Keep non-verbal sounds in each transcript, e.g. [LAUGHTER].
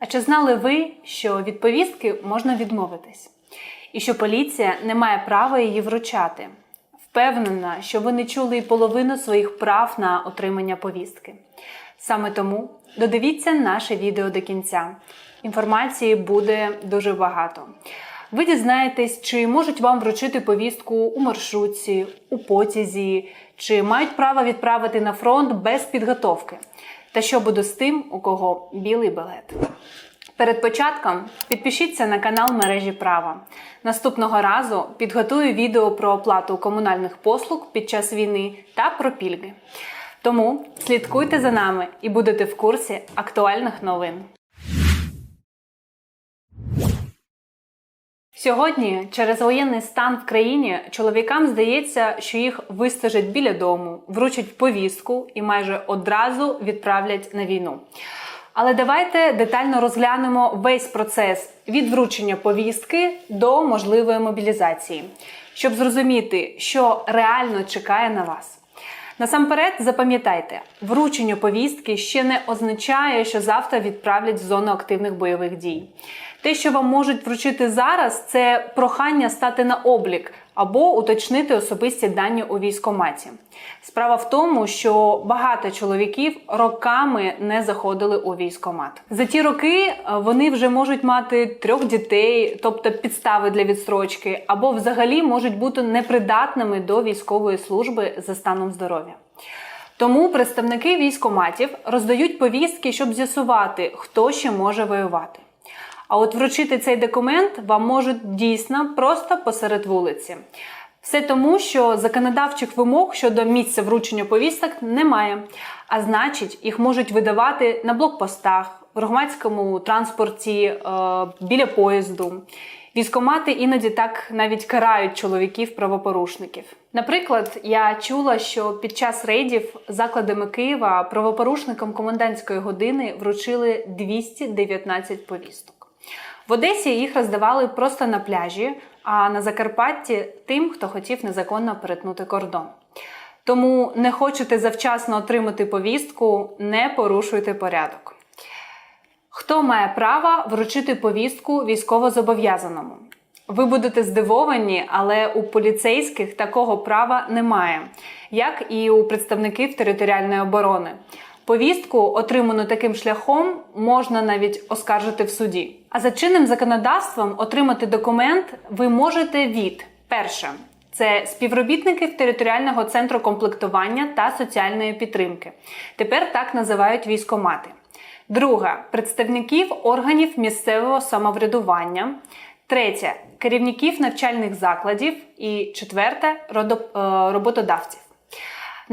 А чи знали ви, що від повістки можна відмовитись? І що поліція не має права її вручати? Впевнена, що ви не чули і половину своїх прав на отримання повістки. Саме тому додивіться наше відео до кінця. Інформації буде дуже багато. Ви дізнаєтесь, чи можуть вам вручити повістку у маршрутці, у потязі, чи мають право відправити на фронт без підготовки. Та що буде з тим, у кого білий білет. Перед початком підпишіться на канал мережі права. Наступного разу підготую відео про оплату комунальних послуг під час війни та про пільги. Тому слідкуйте за нами і будете в курсі актуальних новин. Сьогодні, через воєнний стан в країні, чоловікам здається, що їх вистежать біля дому, вручать повістку і майже одразу відправлять на війну. Але давайте детально розглянемо весь процес від вручення повістки до можливої мобілізації, щоб зрозуміти, що реально чекає на вас. Насамперед, запам'ятайте, вручення повістки ще не означає, що завтра відправлять в зону активних бойових дій. Те, що вам можуть вручити зараз, це прохання стати на облік або уточнити особисті дані у військоматі. Справа в тому, що багато чоловіків роками не заходили у військомат. За ті роки е, вони вже можуть мати трьох дітей, тобто підстави для відстрочки, або взагалі можуть бути непридатними до військової служби за станом здоров'я. Тому представники військоматів роздають повістки, щоб з'ясувати, хто ще може воювати. А от вручити цей документ вам можуть дійсно просто посеред вулиці. Все тому, що законодавчих вимог щодо місця вручення повісток немає, а значить, їх можуть видавати на блокпостах, в громадському транспорті, е, біля поїзду. Військомати іноді так навіть карають чоловіків-правопорушників. Наприклад, я чула, що під час рейдів закладами Києва правопорушникам комендантської години вручили 219 повісток. В Одесі їх роздавали просто на пляжі, а на Закарпатті тим, хто хотів незаконно перетнути кордон. Тому не хочете завчасно отримати повістку, не порушуйте порядок. Хто має право вручити повістку військовозобов'язаному? Ви будете здивовані, але у поліцейських такого права немає, як і у представників територіальної оборони. Повістку, отриману таким шляхом, можна навіть оскаржити в суді. А за чинним законодавством отримати документ ви можете від перше. Це співробітників територіального центру комплектування та соціальної підтримки. Тепер так називають військомати. Друге представників органів місцевого самоврядування. Третє керівників навчальних закладів. І четверте родо- е, роботодавців.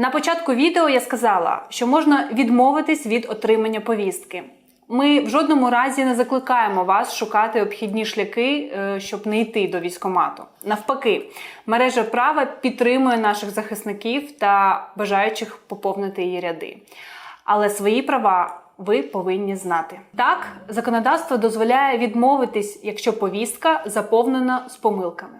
На початку відео я сказала, що можна відмовитись від отримання повістки. Ми в жодному разі не закликаємо вас шукати обхідні шляхи, е, щоб не йти до військомату. Навпаки, мережа права підтримує наших захисників та бажаючих поповнити її ряди. Але свої права ви повинні знати. Так, законодавство дозволяє відмовитись, якщо повістка заповнена з помилками.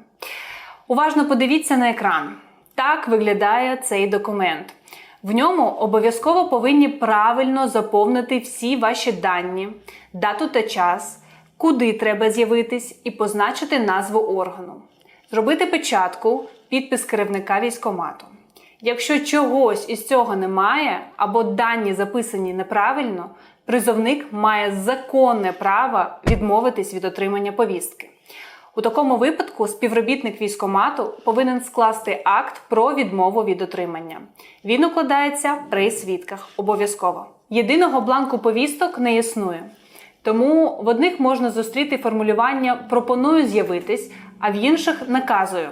Уважно подивіться на екран. Так виглядає цей документ. В ньому обов'язково повинні правильно заповнити всі ваші дані, дату та час, куди треба з'явитись і позначити назву органу, зробити печатку, підпис керівника військомату. Якщо чогось із цього немає або дані записані неправильно, призовник має законне право відмовитись від отримання повістки. У такому випадку співробітник військомату повинен скласти акт про відмову від отримання. Він укладається при свідках обов'язково. Єдиного бланку повісток не існує. Тому в одних можна зустріти формулювання пропоную з'явитись, а в інших наказую.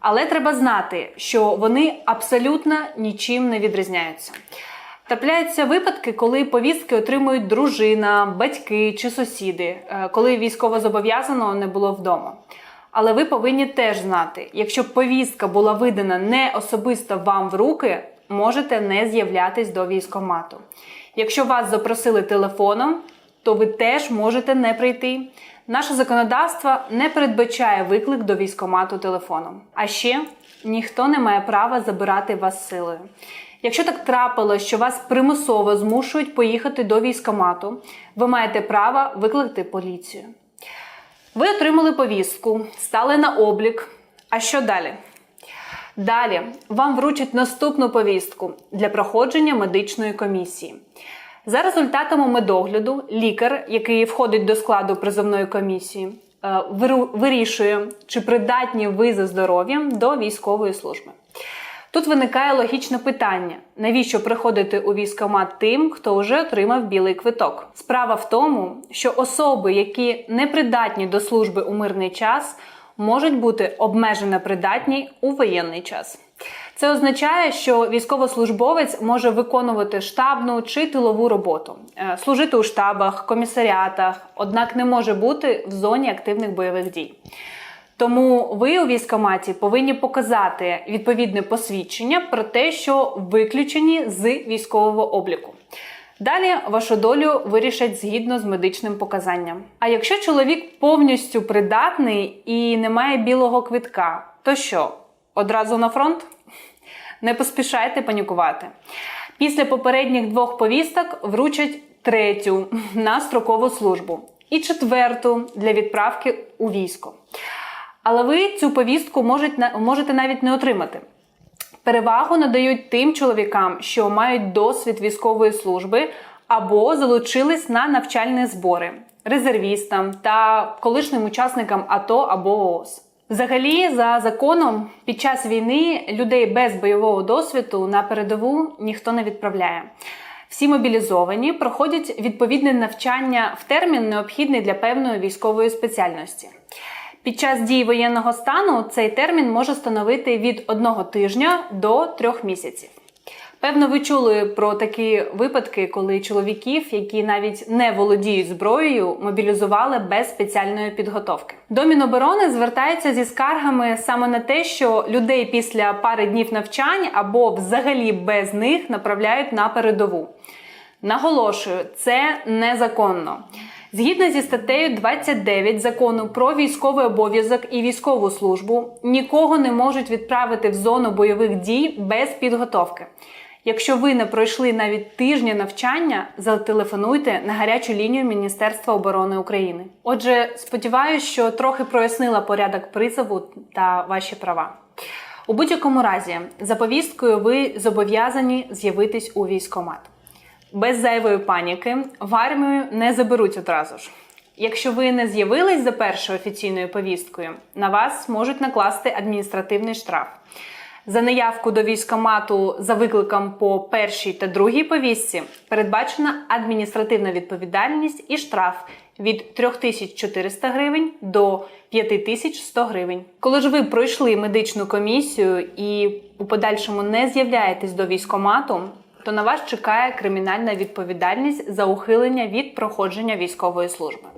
Але треба знати, що вони абсолютно нічим не відрізняються. Трапляються випадки, коли повістки отримують дружина, батьки чи сусіди, е, коли військовозобов'язаного не було вдома. Але ви повинні теж знати, якщо повістка була видана не особисто вам в руки, можете не з'являтись до військомату. Якщо вас запросили телефоном, то ви теж можете не прийти. Наше законодавство не передбачає виклик до військомату телефоном. А ще ніхто не має права забирати вас силою. Якщо так трапилось, що вас примусово змушують поїхати до військкомату, ви маєте право викликати поліцію. Ви отримали повістку, стали на облік. А що далі? Далі вам вручать наступну повістку для проходження медичної комісії. За результатами медогляду, лікар, який входить до складу призовної комісії, е, вирішує, чи придатні ви за здоров'ям до військової служби. Тут виникає логічне питання: навіщо приходити у військкомат тим, хто вже отримав білий квиток? Справа в тому, що особи, які не придатні до служби у мирний час, можуть бути обмежено придатні у воєнний час. Це означає, що військовослужбовець може виконувати штабну чи тилову роботу, е, служити у штабах, комісаріатах, однак не може бути в зоні активних бойових дій. Тому ви у військкоматі повинні показати відповідне посвідчення про те, що виключені з військового обліку. Далі вашу долю вирішать згідно з медичним показанням. А якщо чоловік повністю придатний і не має білого квитка, то що? Одразу на фронт? Не поспішайте панікувати. Після попередніх двох повісток вручать третю [LAUGHS] на строкову службу і четверту для відправки у військо. Але ви цю повістку можете, навіть не отримати. Перевагу надають тим чоловікам, що мають досвід військової служби або залучились на навчальні збори, резервістам та колишнім учасникам АТО або ООС. Взагалі, за законом, під час війни людей без бойового досвіду на передову ніхто не відправляє. Всі мобілізовані проходять відповідне навчання в термін, необхідний для певної військової спеціальності. Під час дії воєнного стану цей термін може становити від одного тижня до трьох місяців. Певно, ви чули про такі випадки, коли чоловіків, які навіть не володіють зброєю, мобілізували без спеціальної підготовки. До Міноборони звертається зі скаргами саме на те, що людей після пари днів навчань або взагалі без них направляють на передову. Наголошую, це незаконно. Згідно зі статтею 29 закону про військовий обов'язок і військову службу, нікого не можуть відправити в зону бойових дій без підготовки. Якщо ви не пройшли навіть тижня навчання, зателефонуйте на гарячу лінію Міністерства оборони України. Отже, сподіваюся, що трохи прояснила порядок призову та ваші права. У будь-якому разі, за повісткою ви зобов'язані з'явитись у військкомат. Без зайвої паніки в армію не заберуть одразу ж. Якщо ви не з'явились за першою офіційною повісткою, на вас можуть накласти адміністративний штраф. За неявку до військкомату за викликом по першій та другій повістці передбачена адміністративна відповідальність і штраф від 3400 гривень до 5100 гривень. Коли ж ви пройшли медичну комісію і у подальшому не з'являєтесь до військкомату, то на вас чекає кримінальна відповідальність за ухилення від проходження військової служби.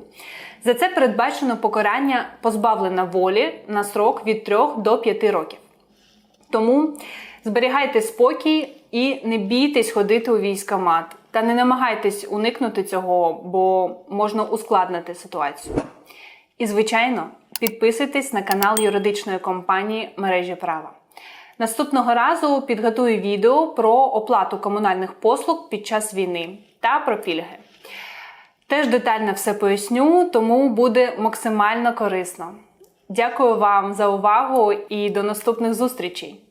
За це передбачено покарання позбавлення волі на срок від 3 до 5 років. Тому зберігайте спокій і не бійтесь ходити у військкомат. Та не намагайтесь уникнути цього, бо можна ускладнити ситуацію. І, звичайно, підписуйтесь на канал юридичної компанії мережі права. Наступного разу підготую відео про оплату комунальних послуг під час війни та про пільги. Теж детально все поясню, тому буде максимально корисно. Дякую вам за увагу і до наступних зустрічей!